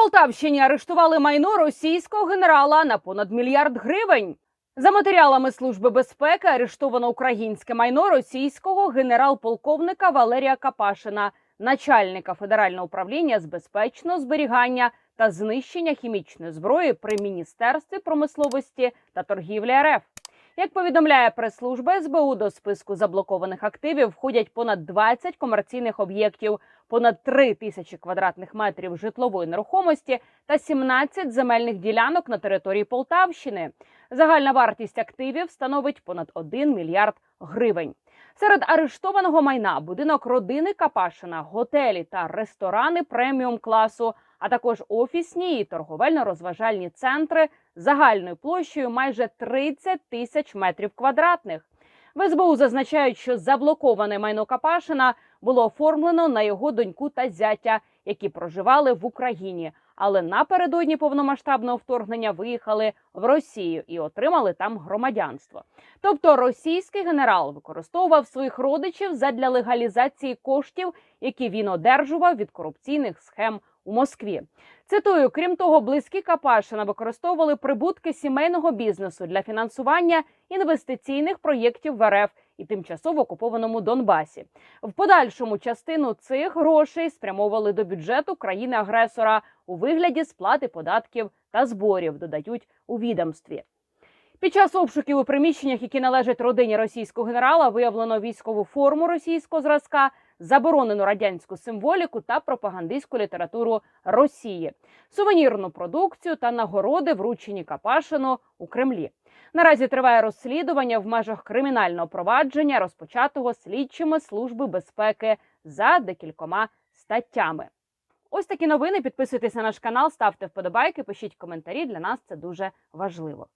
Полтавщині арештували майно російського генерала на понад мільярд гривень. За матеріалами Служби безпеки арештовано українське майно російського генерал-полковника Валерія Капашина, начальника Федерального управління з безпечного зберігання та знищення хімічної зброї при міністерстві промисловості та торгівлі РФ. Як повідомляє прес-служба СБУ, до списку заблокованих активів входять понад 20 комерційних об'єктів, понад 3 тисячі квадратних метрів житлової нерухомості та 17 земельних ділянок на території Полтавщини. Загальна вартість активів становить понад 1 мільярд гривень. Серед арештованого майна будинок родини Капашина, готелі та ресторани преміум класу, а також офісні і торговельно-розважальні центри загальною площею майже 30 тисяч метрів квадратних. В СБУ зазначають, що заблоковане майно Капашина було оформлено на його доньку та зятя, які проживали в Україні, але напередодні повномасштабного вторгнення виїхали в Росію і отримали там громадянство. Тобто російський генерал використовував своїх родичів задля легалізації коштів, які він одержував від корупційних схем у Москві. Цитую, крім того, близькі Капашина використовували прибутки сімейного бізнесу для фінансування інвестиційних проєктів в РФ і тимчасово окупованому Донбасі. В подальшому частину цих грошей спрямовували до бюджету країни-агресора у вигляді сплати податків та зборів, додають у відомстві. Під час обшуків у приміщеннях, які належать родині російського генерала, виявлено військову форму російського зразка, заборонену радянську символіку та пропагандистську літературу Росії, сувенірну продукцію та нагороди, вручені Капашину у Кремлі. Наразі триває розслідування в межах кримінального провадження, розпочатого слідчими служби безпеки за декількома статтями. Ось такі новини. Підписуйтесь на наш канал, ставте вподобайки, пишіть коментарі. Для нас це дуже важливо.